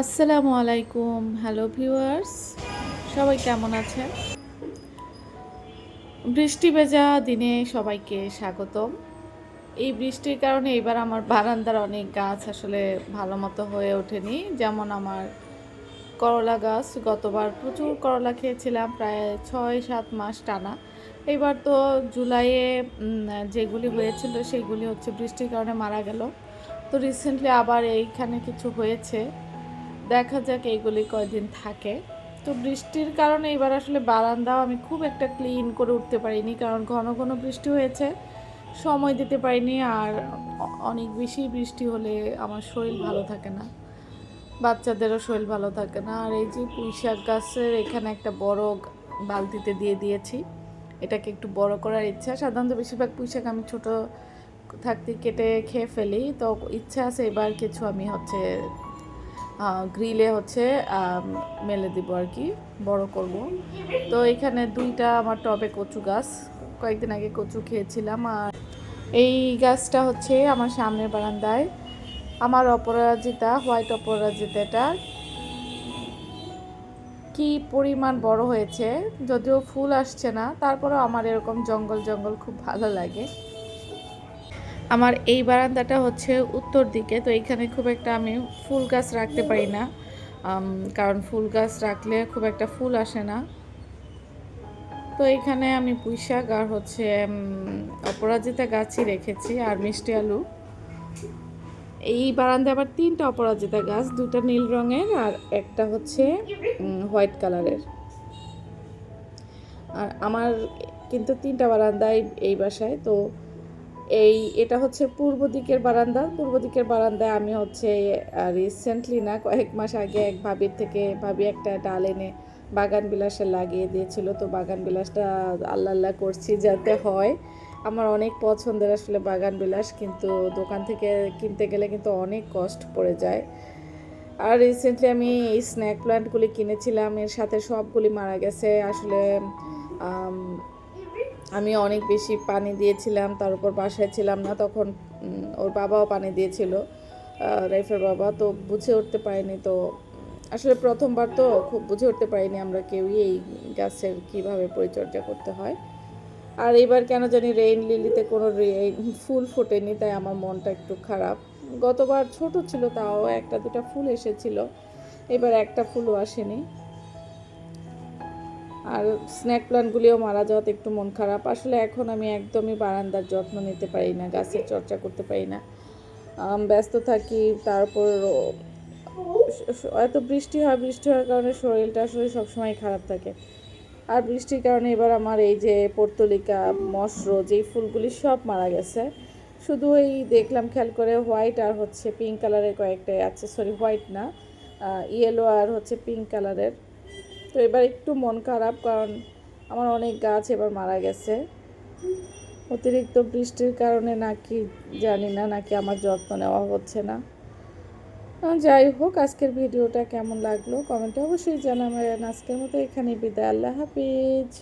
আসসালামু আলাইকুম। Hello viewers সবাই কেমন আছেন? বৃষ্টি ভেজা দিনে সবাইকে স্বাগতম। এই বৃষ্টির কারণে এবার আমার বারান্দার অনেক গাছ আসলে ভালো মতো হয়ে ওঠেনি। যেমন আমার করলা গাছ, গতবার প্রচুর করলা খেয়েছিলাম, প্রায় ছয় সাত মাস টানা। এবার তো জুলাইয়ে যেগুলি হয়েছিল সেগুলি হচ্ছে বৃষ্টির কারণে মারা গেল। তো রিসেন্টলি আবার এইখানে কিছু হয়েছে। দেখা যাক এইগুলি কয়দিন থাকে। তো বৃষ্টির কারণে এবার আসলে বারান্দাও আমি খুব একটা ক্লিন করে উঠতে পারিনি, কারণ ঘন ঘন বৃষ্টি হয়েছে, সময় দিতে পারিনি, আর অনেক বেশি বৃষ্টি হলে আমার শরীর ভালো থাকে না, বাচ্চাদেরও শরীর ভালো থাকে না। আর এই যে পুঁই শাক গাছের এখানে একটা বড় বালতিতে দিয়ে দিয়েছি, এটাকে একটু বড় করার ইচ্ছা। সাধারণত বেশিরভাগ পুঁই শাক আমি ছোটো থাকতে কেটে খেয়ে ফেলি, তো ইচ্ছা আছে এবার কিছু আমি হচ্ছে গ্রিলে হচ্ছে মেলে দিব আর কি, বড় করব। তো এখানে দুইটা আমার টবে কচু গাছ, কয়েকদিন আগে কচু খেয়েছিলাম আর এই গাছটা হচ্ছে আমার সামনের বারান্দায়। আমার অপরাজিতা, হোয়াইট অপরাজিতাটা কি পরিমাণ বড় হয়েছে, যদিও ফুল আসছে না, তারপরেও আমার এরকম জঙ্গল জঙ্গল খুব ভালো লাগে। আমার এই বারান্দাটা হচ্ছে উত্তর দিকে, তো এইখানে খুব একটা আমি ফুল গাছ রাখতে পারি না। কারণ ফুল গাছ রাখলে খুব একটা ফুল আসে না। তো এখানে আমি পুঁইশাক আর হচ্ছে অপরাজিতা গাছই রেখেছি আর মিষ্টি আলু। এই বারান্দায় আবার তিনটা অপরাজিতা গাছ, দুটো নীল রঙের আর একটা হচ্ছে হোয়াইট কালারের। আর আমার কিন্তু তিনটা বারান্দা এই- এই বাসায়, তো এই, এটা হচ্ছে পূর্ব দিকের বারান্দা। পূর্ব দিকের বারান্দায় আমি হচ্ছে রিসেন্টলি না, কয়েক মাস আগে এক ভাবির থেকে, ভাবি একটা ডাল এনে বাগান বিলাসে লাগিয়ে দিয়েছিল। তো বাগান বিলাসটা আল্লাহ আল্লাহ করছি যাতে হয়। আমার অনেক পছন্দের আসলে বাগান বিলাস, কিন্তু দোকান থেকে কিনতে গেলে কিন্তু অনেক কষ্ট পড়ে যায়। আর রিসেন্টলি আমি এই স্ন্যাক প্ল্যান্টগুলি কিনেছিলাম, এর সাথে সবগুলি মারা গেছে। আসলে আম, অনেক বেশি পানি দিয়েছিলাম তার উপর বাসায় ছিলাম না তখন ওর বাবাও পানি দিয়েছিল রাইফের বাবা তো বুঝে উঠতে পারিনি তো আসলে প্রথমবার তো খুব বুঝে উঠতে পারিনি আমরা কেউই এই গাছের কীভাবে পরিচর্যা করতে হয়। আর এবার কেন জানি রেইন লিলিতে কোনো ফুল ফোটেনি তাই আমার মনটা একটু খারাপ। গতবার ছোট ছিল তাও একটা দুটা ফুল এসেছিল এবার একটা ফুলও আসেনি। আর স্ন্যাক প্লান্টগুলিও মারা যাওয়াতে একটু মন খারাপ। আসলে এখন আমি একদমই বারান্দার যত্ন নিতে পারি না, গাছের চর্চা করতে পারি না। ব্যস্ত থাকি, তারপর এত বৃষ্টি হয়, বৃষ্টি হওয়ার কারণে শরীরটা আসলে সবসময় খারাপ থাকে। আর বৃষ্টির কারণে এবার আমার এই যে পর্তলিকা মশর যেই ফুলগুলি সব মারা গেছে। শুধু এই দেখলাম খেয়াল করে হোয়াইট আর হচ্ছে পিঙ্ক কালারের কয়েকটা আছে, সরি হোয়াইট না ইয়েলো আর হচ্ছে পিঙ্ক কালারের। তো এবার একটু মন খারাপ কারণ আমার অনেক গাছ এবার মারা গেছে। অতিরিক্ত বৃষ্টির কারণে নাকি জানি না, নাকি আমার যত্ন নেওয়া হচ্ছে না। যাই হোক, আজকের ভিডিওটা কেমন লাগল? কমেন্টে অবশ্যই জানাবেন। আজকের মতো এখানে বিদায়। আল্লাহ হাফিজ।